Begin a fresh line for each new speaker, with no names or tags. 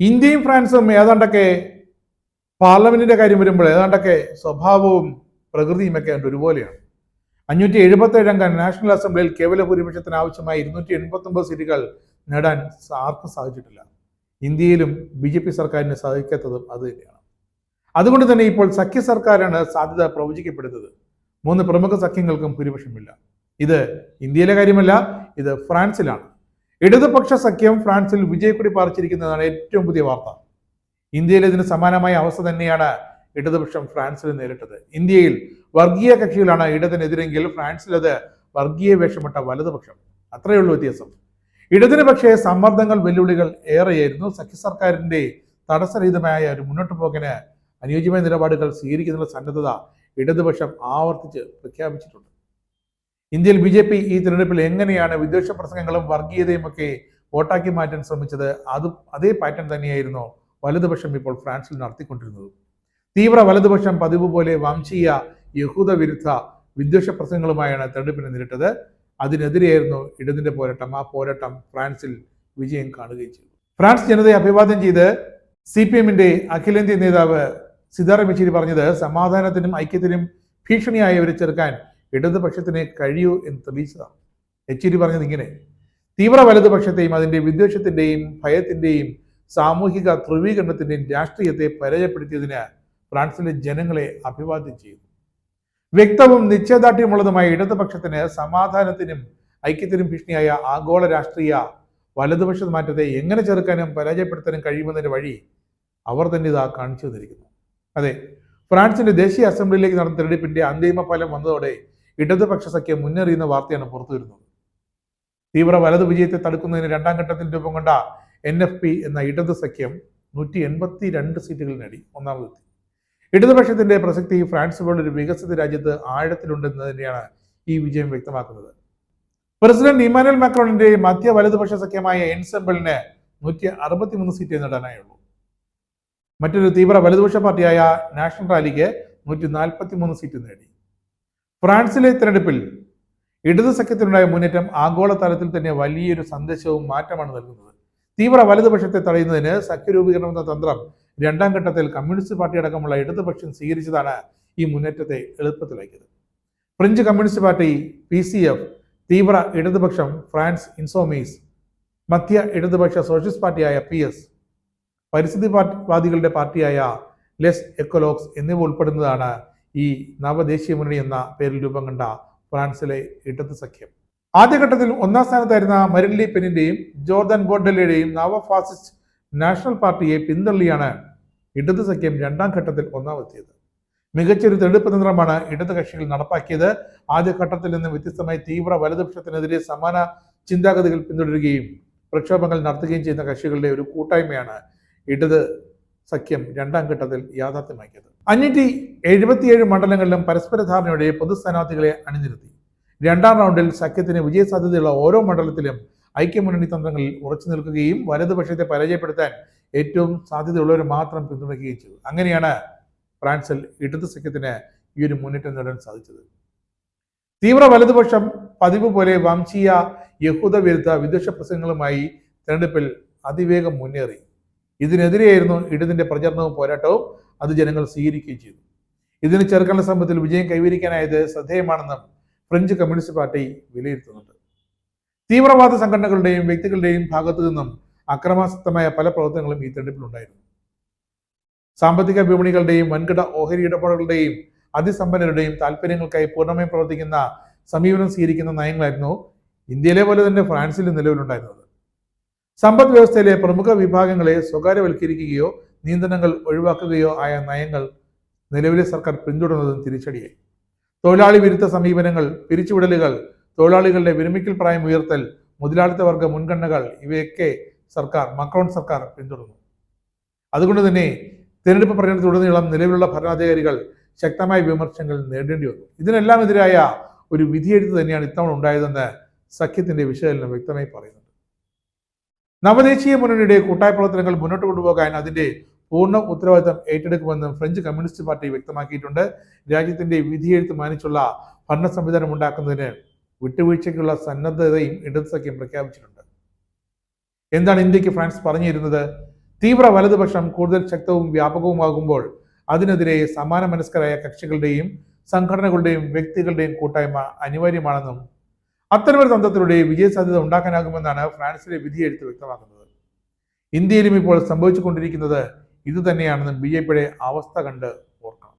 ഇന്ത്യയും ഫ്രാൻസും ഏതാണ്ടൊക്കെ പാർലമെന്റിന്റെ കാര്യം വരുമ്പോൾ ഏതാണ്ടൊക്കെ സ്വഭാവവും പ്രകൃതിയും ഒക്കെ ഒരുപോലെയാണ്. അഞ്ഞൂറ്റി എഴുപത്തേഴ് അംഗ നാഷണൽ അസംബ്ലിയിൽ കേവല ഭൂരിപക്ഷത്തിന് ആവശ്യമായ ഇരുന്നൂറ്റി എൺപത്തി ഒമ്പത് സീറ്റുകൾ നേടാൻ ആർക്കും സാധിച്ചിട്ടില്ല. ഇന്ത്യയിലും ബി ജെ പി സർക്കാരിന് സാധിക്കാത്തതും അത് തന്നെയാണ്. അതുകൊണ്ട് തന്നെ ഇപ്പോൾ സഖ്യ സർക്കാരാണ് സാധ്യത പ്രവചിക്കപ്പെടുന്നത്. മൂന്ന് പ്രമുഖ സഖ്യങ്ങൾക്കും ഭൂരിപക്ഷമില്ല. ഇത് ഇന്ത്യയിലെ കാര്യമല്ല ഇത് ഫ്രാൻസിലാണ്. ഇടതുപക്ഷ സഖ്യം ഫ്രാൻസിൽ വിജയക്കൊടി പാറിച്ചിരിക്കുന്നതാണ് ഏറ്റവും പുതിയ വാർത്ത. ഇന്ത്യയിൽ ഇതിന് സമാനമായ അവസ്ഥ തന്നെയാണ് ഇടതുപക്ഷം ഫ്രാൻസിൽ നേരിട്ടത്. ഇന്ത്യയിൽ വർഗീയ കക്ഷികളാണ് ഇടതിനെതിരെങ്കിൽ ഫ്രാൻസിൽ അത് വർഗീയ വേഷമിട്ട വലതുപക്ഷം. അത്രയേ ഉള്ളൂ വ്യത്യാസം. ഇടതിന് പക്ഷേ സമ്മർദ്ദങ്ങൾ വെല്ലുവിളികൾ ഏറെയായിരുന്നു. സഖ്യ സർക്കാരിന്റെ തടസ്സരഹിതമായ ഒരു മുന്നോട്ട് പോക്കിന് അനുയോജ്യമായ നിലപാടുകൾ സ്വീകരിക്കുന്നതിനുള്ള സന്നദ്ധത ഇടതുപക്ഷം ആവർത്തിച്ച് പ്രഖ്യാപിച്ചിട്ടുണ്ട്. ഇന്ത്യയിൽ ബി ജെ പി ഈ തിരഞ്ഞെടുപ്പിൽ എങ്ങനെയാണ് വിദ്വേഷ പ്രസംഗങ്ങളും വർഗീയതയും ഒക്കെ വോട്ടാക്കി മാറ്റാൻ ശ്രമിച്ചത്? അത് അതേ പാറ്റേൺ തന്നെയായിരുന്നു വലതുപക്ഷം ഇപ്പോൾ ഫ്രാൻസിൽ നടത്തിക്കൊണ്ടിരുന്നത്. തീവ്ര വലതുപക്ഷം പതിവ് പോലെ വംശീയ യഹൂദ വിരുദ്ധ വിദ്വേഷ പ്രസംഗങ്ങളുമായാണ് തെരഞ്ഞെടുപ്പിനെ നേരിട്ടത്. അതിനെതിരെയായിരുന്നു ഇടതിന്റെ പോരാട്ടം. ആ പോരാട്ടം ഫ്രാൻസിൽ വിജയം കാണുകയും ചെയ്തു. ഫ്രാൻസ് ജനതയെ അഭിവാദ്യം ചെയ്ത് സി പി എമ്മിന്റെ അഖിലേന്ത്യാ നേതാവ് സിതാറാം യെച്ചൂരി പറഞ്ഞത് സമാധാനത്തിനും ഐക്യത്തിനും ഭീഷണിയായവരെ ചെറുക്കാൻ ഇടതുപക്ഷത്തിന് കഴിയൂ എന്ന് തെളിയിച്ചതാണ്. യെച്ചൂരി പറഞ്ഞത് ഇങ്ങനെ തീവ്ര വലതുപക്ഷത്തെയും അതിന്റെ വിദ്വേഷത്തിന്റെയും ഭയത്തിന്റെയും സാമൂഹിക ധ്രുവീകരണത്തിന്റെയും രാഷ്ട്രീയത്തെ പരാജയപ്പെടുത്തിയതിന് ഫ്രാൻസിലെ ജനങ്ങളെ അഭിവാദ്യം ചെയ്തു വ്യക്തവും നിശ്ചയദാർഢ്യമുള്ളതുമായ ഇടതുപക്ഷത്തിന് സമാധാനത്തിനും ഐക്യത്തിനും ഭീഷണിയായ ആഗോള രാഷ്ട്രീയ വലതുപക്ഷ മാറ്റത്തെ എങ്ങനെ ചെറുക്കാനും പരാജയപ്പെടുത്താനും കഴിയുമെന്നതിന്റെ വഴി അവർ തന്നെ ഇതാ കാണിച്ചു തന്നിരിക്കുന്നു. അതെ ഫ്രാൻസിന്റെ ദേശീയ അസംബ്ലിയിലേക്ക് നടന്ന തെരഞ്ഞെടുപ്പിന്റെ അന്തിമ ഫലം വന്നതോടെ ഇടതുപക്ഷ സഖ്യം മുന്നേറിയുന്ന വാർത്തയാണ് പുറത്തു വരുന്നത്. തീവ്ര വലതു വിജയത്തെ തടുക്കുന്നതിന് രണ്ടാം ഘട്ടത്തിൽ രൂപം കൊണ്ട എൻ എഫ് പി എന്ന ഇടതു സഖ്യം നൂറ്റി എൺപത്തി രണ്ട് സീറ്റുകൾ നേടി ഒന്നാമതെത്തി. ഇടതുപക്ഷത്തിന്റെ പ്രസക്തി ഫ്രാൻസ് പോലൊരു വികസിത രാജ്യത്ത് ആഴത്തിലുണ്ടെന്ന് തന്നെയാണ് ഈ വിജയം വ്യക്തമാക്കുന്നത്. പ്രസിഡന്റ് ഇമാനുവൽ മാക്രോണിന്റെ മധ്യ വലതുപക്ഷ സഖ്യമായ എൻസെമ്പിളിന് നൂറ്റി അറുപത്തിമൂന്ന് സീറ്റ് നേടാനായുള്ളൂ. മറ്റൊരു തീവ്ര വലതുപക്ഷ പാർട്ടിയായ നാഷണൽ റാലിക്ക് നൂറ്റി നാൽപ്പത്തി മൂന്ന് സീറ്റ് നേടി. ഫ്രാൻസിലെ തിരഞ്ഞെടുപ്പിൽ ഇടതു സഖ്യത്തിനുണ്ടായ മുന്നേറ്റം ആഗോള തലത്തിൽ തന്നെ വലിയൊരു സന്ദേശവും മാറ്റമാണ് നൽകുന്നത്. തീവ്ര വലതുപക്ഷത്തെ തടയുന്നതിന് സഖ്യരൂപീകരണം എന്ന തന്ത്രം രണ്ടാം ഘട്ടത്തിൽ കമ്മ്യൂണിസ്റ്റ് പാർട്ടി അടക്കമുള്ള ഇടതുപക്ഷം സ്വീകരിച്ചതാണ് ഈ മുന്നേറ്റത്തെ എളുപ്പത്തിലാക്കിയത്. French communist party P C F തീവ്ര ഇടതുപക്ഷം ഫ്രാൻസ് ഇൻസോമീസ് മധ്യ ഇടതുപക്ഷ സോഷ്യലിസ്റ്റ് പാർട്ടിയായ പി എസ് പരിസ്ഥിതി വാദികളുടെ പാർട്ടിയായ ലെസ് എക്കോലോക്സ് എന്നിവ ഉൾപ്പെടുന്നതാണ് ഈ നവദേശീയ മുന്നണി എന്ന പേരിൽ രൂപം കണ്ട ഫ്രാൻസിലെ ഇടത് സഖ്യം. ആദ്യഘട്ടത്തിൽ ഒന്നാം സ്ഥാനത്തായിരുന്ന മരിൻലി പെനിന്റെയും ജോർദൻ ബോർഡലയുടെയും നവ ഫാസിസ്റ്റ് നാഷണൽ പാർട്ടിയെ പിന്തള്ളിയാണ് ഇടത് സഖ്യം രണ്ടാം ഘട്ടത്തിൽ ഒന്നാമെത്തിയത് മികച്ചൊരു തെരഞ്ഞെടുപ്പ് തന്ത്രമാണ് ഇടത് കക്ഷികൾ നടപ്പാക്കിയത്. ആദ്യഘട്ടത്തിൽ നിന്ന് വ്യത്യസ്തമായി തീവ്ര വലതുപക്ഷത്തിനെതിരെ സമാന ചിന്താഗതികൾ പിന്തുടരുകയും പ്രക്ഷോഭങ്ങൾ നടത്തുകയും ചെയ്യുന്ന കക്ഷികളുടെ ഒരു കൂട്ടായ്മയാണ് ഇടത് സഖ്യം രണ്ടാം ഘട്ടത്തിൽ യാഥാർത്ഥ്യമാക്കിയത്. അഞ്ഞൂറ്റി എഴുപത്തിയേഴ് മണ്ഡലങ്ങളിലും പരസ്പര ധാരണയോടെ പൊതുസ്ഥാനാർത്ഥികളെ അണിനിരത്തി. രണ്ടാം റൗണ്ടിൽ സഖ്യത്തിന് വിജയസാധ്യതയുള്ള ഓരോ മണ്ഡലത്തിലും ഐക്യമുന്നണി തന്ത്രങ്ങളിൽ ഉറച്ചു നിൽക്കുകയും വലതുപക്ഷത്തെ പരാജയപ്പെടുത്താൻ ഏറ്റവും സാധ്യതയുള്ളവർ മാത്രം പിന്തുണയ്ക്കുകയും ചെയ്തു. അങ്ങനെയാണ് ഫ്രാൻസിൽ ഇടത് സഖ്യത്തിന് ഈ ഒരു മുന്നേറ്റം നേടാൻ സാധിച്ചത്. തീവ്ര വലതുപക്ഷം പതിവ് പോലെ വംശീയ യഹൂദ വിരുദ്ധ വിദ്വേഷ പ്രസംഗങ്ങളുമായി തെരഞ്ഞെടുപ്പിൽ അതിവേഗം മുന്നേറി. ഇതിനെതിരെയായിരുന്നു ഇടതിന്റെ പ്രചരണവും പോരാട്ടവും. അത് ജനങ്ങൾ സ്വീകരിക്കുകയും ചെയ്തു. ഇതിന് ചെറുക്കണ്ട സംഭവത്തിൽ വിജയം കൈവരിക്കാനായത് ശ്രദ്ധേയമാണെന്നും ഫ്രഞ്ച് കമ്മ്യൂണിസ്റ്റ് പാർട്ടി വിലയിരുത്തുന്നുണ്ട്. തീവ്രവാദ സംഘടനകളുടെയും വ്യക്തികളുടെയും ഭാഗത്തു നിന്നും അക്രമാസക്തമായ പല പ്രവർത്തനങ്ങളും ഈ തെരഞ്ഞെടുപ്പിലുണ്ടായിരുന്നു സാമ്പത്തിക വിപണികളുടെയും വൻകിട ഓഹരി ഇടപാടുകളുടെയും അതിസമ്പന്നരുടെയും താല്പര്യങ്ങൾക്കായി പൂർണമായും പ്രവർത്തിക്കുന്ന സമീപനം സ്വീകരിക്കുന്ന നയങ്ങളായിരുന്നു ഇന്ത്യയിലെ പോലെ തന്നെ ഫ്രാൻസിലും നിലവിലുണ്ടായിരുന്നത്. സമ്പദ് വ്യവസ്ഥയിലെ പ്രമുഖ വിഭാഗങ്ങളെ സ്വകാര്യവൽക്കരിക്കുകയോ നിയന്ത്രണങ്ങൾ ഒഴിവാക്കുകയോ ആയ നയങ്ങൾ നിലവിലെ സർക്കാർ പിന്തുടരുന്നതും തിരിച്ചടിയായി. തൊഴിലാളി വിരുദ്ധ സമീപനങ്ങൾ പിരിച്ചുവിടലുകൾ തൊഴിലാളികളുടെ വിരമിക്കൽ പ്രായം ഉയർത്തൽ മുതലാളിത്ത വർഗ മുൻഗണനകൾ ഇവയൊക്കെ സർക്കാർ മക്രോൺ സർക്കാർ പിന്തുടർന്നു. അതുകൊണ്ട് തന്നെ തിരഞ്ഞെടുപ്പ് പ്രകടനത്തിലുടനീളം നിലവിലുള്ള ഭരണാധികാരികൾ ശക്തമായ വിമർശനങ്ങൾ നേരിടേണ്ടി വന്നു. ഇതിനെല്ലാം എതിരായ ഒരു വിധിയെഴുത്ത് തന്നെയാണ് ഇത്തവണ ഉണ്ടായതെന്ന് സഖ്യത്തിന്റെ വിശകലനം വ്യക്തമായി പറയുന്നുണ്ട്. നവദേശീയ മുന്നണിയുടെ കൂട്ടായ പ്രവർത്തനങ്ങൾ മുന്നോട്ട് കൊണ്ടുപോകാൻ അതിന്റെ പൂർണ ഉത്തരവാദിത്തം ഏറ്റെടുക്കുമെന്നും ഫ്രഞ്ച് കമ്മ്യൂണിസ്റ്റ് പാർട്ടി വ്യക്തമാക്കിയിട്ടുണ്ട്. രാജ്യത്തിന്റെ വിധിയെഴുത്ത് മാനിച്ചുള്ള ഭരണ സംവിധാനം ഉണ്ടാക്കുന്നതിന് വിട്ടുവീഴ്ചയ്ക്കുള്ള സന്നദ്ധതയും ഇടത് സഖ്യം പ്രഖ്യാപിച്ചിട്ടുണ്ട്. എന്താണ് ഇന്ത്യയ്ക്ക് ഫ്രാൻസ് പറഞ്ഞിരുന്നത്? തീവ്ര വലതുപക്ഷം കൂടുതൽ ശക്തവും വ്യാപകവുമാകുമ്പോൾ അതിനെതിരെ സമാന മനസ്കരായ കക്ഷികളുടെയും സംഘടനകളുടെയും വ്യക്തികളുടെയും കൂട്ടായ്മ അനിവാര്യമാണെന്നും അത്തരമൊരു തന്ത്രത്തിലൂടെ വിജയസാധ്യത ഉണ്ടാക്കാനാകുമെന്നാണ് ഫ്രാൻസിലെ വിധിയെഴുത്ത് വ്യക്തമാക്കുന്നത്. ഇന്ത്യയിലും ഇപ്പോൾ സംഭവിച്ചുകൊണ്ടിരിക്കുന്നത് ഇതുതന്നെയാണെന്നും ബി ജെ പിയുടെ അവസ്ഥ കണ്ട്